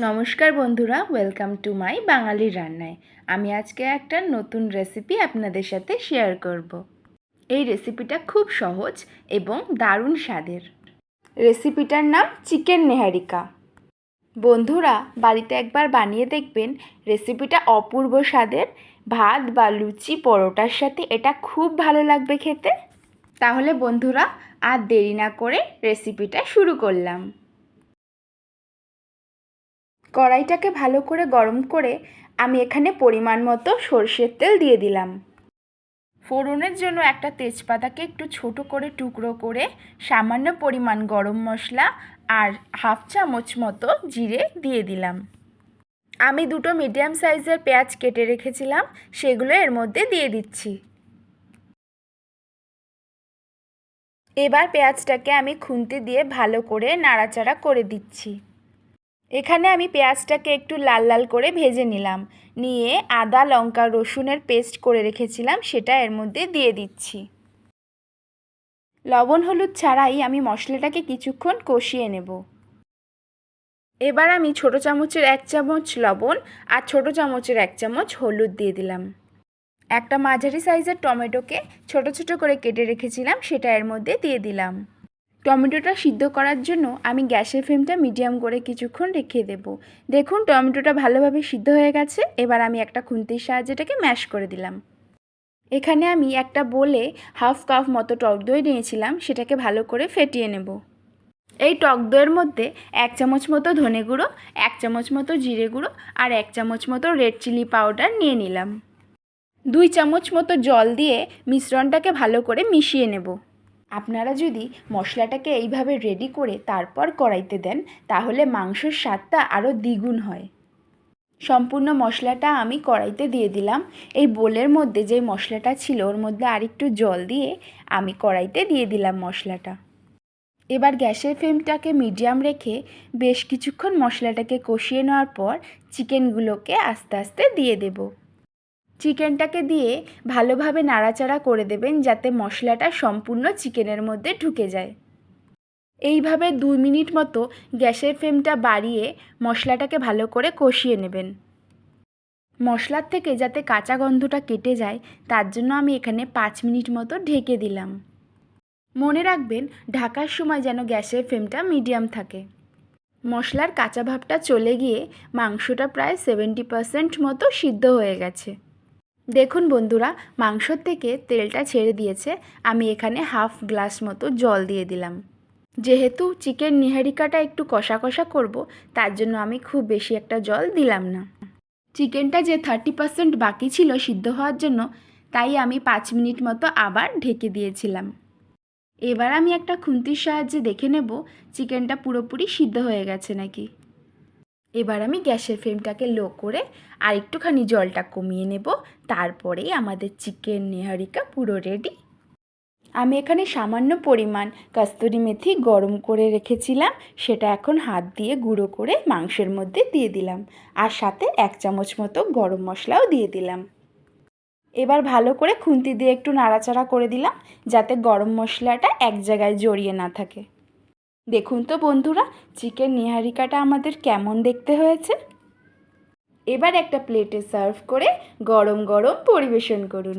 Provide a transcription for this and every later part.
নমস্কার বন্ধুরা welcome to my বাঙালির রান্নায়। আমি আজকে একটা নতুন রেসিপি আপনাদের সাথে শেয়ার করব। এই রেসিপিটা খুব সহজ এবং দারুণ স্বাদের। রেসিপিটার নাম চিকেন নেহারিকা। বন্ধুরা, বাড়িতে একবার বানিয়ে দেখবেন রেসিপিটা অপূর্ব স্বাদের। ভাত বা লুচি পরোটার সাথে এটা খুব ভালো লাগবে খেতে। তাহলে বন্ধুরা, আর দেরি না করে রেসিপিটা শুরু করলাম। কড়াইটাকে ভালো করে গরম করে আমি এখানে পরিমাণ মতো সর্ষের তেল দিয়ে দিলাম। ফোড়নের জন্য একটা তেজপাতাকে একটু ছোট করে টুকরো করে সামান্য পরিমাণ গরম মশলা আর হাফ চামচ মতো জিরে দিয়ে দিলাম। আমি দুটো মিডিয়াম সাইজের পেঁয়াজ কেটে রেখেছিলাম, সেগুলো এর মধ্যে দিয়ে দিচ্ছি। এবার পেঁয়াজটাকে আমি খুন্তি দিয়ে ভালো করে নাড়াচাড়া করে দিচ্ছি। এখানে আমি পেঁয়াজটাকে একটু লাল লাল করে ভেজে নিলাম। নিয়ে আদা, লঙ্কা, রসুনের পেস্ট করে রেখেছিলাম, সেটা এর মধ্যে দিয়ে দিচ্ছি। লবণ, হলুদ ছাড়াই আমি মশলাটাকে কিছুক্ষণ কষিয়ে নেব। এবার আমি ছোট চামচের এক চামচ লবণ আর ছোট চামচের এক চামচ হলুদ দিয়ে দিলাম। একটা মাঝারি সাইজের টমেটোকে ছোট ছোট করে কেটে রেখেছিলাম, সেটা এর মধ্যে দিয়ে দিলাম। টমেটোটা সিদ্ধ করার জন্য আমি গ্যাসের ফ্লেমটা মিডিয়াম করে কিছুক্ষণ রেখে দেব। দেখুন, টমেটোটা ভালোভাবে সিদ্ধ হয়ে গেছে। এবার আমি একটা খুন্তির সাহায্যে এটাকে ম্যাশ করে দিলাম। এখানে আমি একটা বলে হাফ কাপ মতো টক দই নিয়েছিলাম। সেটাকে ভালো করে ফেটিয়ে নেব। এই টক দইয়ের মধ্যে এক চামচ মতো ধনে গুঁড়ো, এক চামচ মতো জিরে গুঁড়ো আর এক চামচ মতো রেড চিলি পাউডার নিয়ে নিলাম। দুই চামচ মতো জল দিয়ে মিশ্রণটাকে ভালো করে মিশিয়ে নেব। আপনারা যদি মশলাটাকে এইভাবে রেডি করে তারপর কড়াইতে দেন, তাহলে মাংসের স্বাদটা আরও দ্বিগুণ হয়। সম্পূর্ণ মশলাটা আমি কড়াইতে দিয়ে দিলাম। এই বোলের মধ্যে যে মশলাটা ছিল, ওর মধ্যে আরেকটু জল দিয়ে আমি কড়াইতে দিয়ে দিলাম মশলাটা। এবার গ্যাসের ফ্লেমটাকে মিডিয়াম রেখে বেশ কিছুক্ষণ মশলাটাকে কষিয়ে নেওয়ার পর, চিকেনগুলোকে আস্তে আস্তে দিয়ে দেবো। চিকেনটাকে দিয়ে ভালোভাবে নাড়াচাড়া করে দেবেন যাতে মশলাটা সম্পূর্ণ চিকেনের মধ্যে ঢুকে যায়। এইভাবে দুই মিনিট মতো গ্যাসের ফ্লেমটা বাড়িয়ে মশলাটাকে ভালো করে কষিয়ে নেবেন। মশলার থেকে যাতে কাঁচা গন্ধটা কেটে যায়, তার জন্য আমি এখানে পাঁচ মিনিট মতো ঢেকে দিলাম। মনে রাখবেন, ঢাকার সময় যেন গ্যাসের ফ্লেমটা মিডিয়াম থাকে। মশলার কাঁচা ভাবটা চলে গিয়ে মাংসটা প্রায় সেভেন্টি পারসেন্ট মতো সিদ্ধ হয়ে গেছে। দেখুন বন্ধুরা, মাংসর থেকে তেলটা ছেড়ে দিয়েছে। আমি এখানে হাফ গ্লাস মতো জল দিয়ে দিলাম। যেহেতু চিকেন নিহারিকাটা একটু কষা কষা করব, তার জন্য আমি খুব বেশি একটা জল দিলাম না। চিকেনটা যে থার্টি পার্সেন্ট বাকি ছিল সিদ্ধ হওয়ার জন্য, তাই আমি পাঁচ মিনিট মতো আবার ঢেকে দিয়েছিলাম। এবার আমি একটা খুন্তির সাহায্যে দেখে নেব, চিকেনটা পুরোপুরি সিদ্ধ হয়ে গেছে নাকি। এবার আমি গ্যাসের ফ্লেমটাকে লো করে আর একটুখানি জলটা কমিয়ে নেব, তারপরেই আমাদের চিকেন নেহারিকা পুরো রেডি আমি এখানে সামান্য পরিমাণ কাস্তুরি মেথি গরম করে রেখেছিলাম, সেটা এখন হাত দিয়ে গুঁড়ো করে মাংসের মধ্যে দিয়ে দিলাম আর সাথে এক চামচ মতো গরম মশলাও দিয়ে দিলাম। এবার ভালো করে খুন্তি দিয়ে একটু নাড়াচাড়া করে দিলাম, যাতে গরম মশলাটা এক জায়গায় জড়িয়ে না থাকে। দেখুন তো বন্ধুরা চিকেন নিহারিকাটা আমাদের কেমন দেখতে হয়েছে? এবার একটা প্লেটে সার্ভ করে গরম গরম পরিবেশন করুন।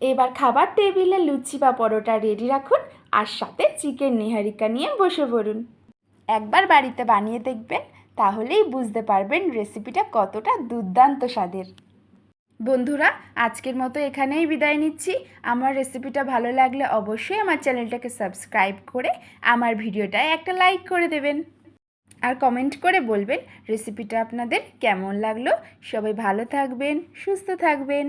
এবার খাবার টেবিলে লুচি বা পরোটা রেডি রাখুন, আর সাথে চিকেন নিহারিকা নিয়ে বসে পড়ুন। একবার বাড়িতে বানিয়ে দেখবেন, তাহলেই বুঝতে পারবেন রেসিপিটা কতটা দুর্দান্ত স্বাদের। বন্ধুরা, আজকের মতো এখানেই বিদায় নিচ্ছি। আমার রেসিপিটা ভালো লাগলে অবশ্যই আমার চ্যানেলটাকে সাবস্ক্রাইব করে আমার ভিডিওটায় একটা লাইক করে দেবেন। আর কমেন্ট করে বলবেন রেসিপিটা আপনাদের কেমন লাগল। সবাই ভালো থাকবেন, সুস্থ থাকবেন।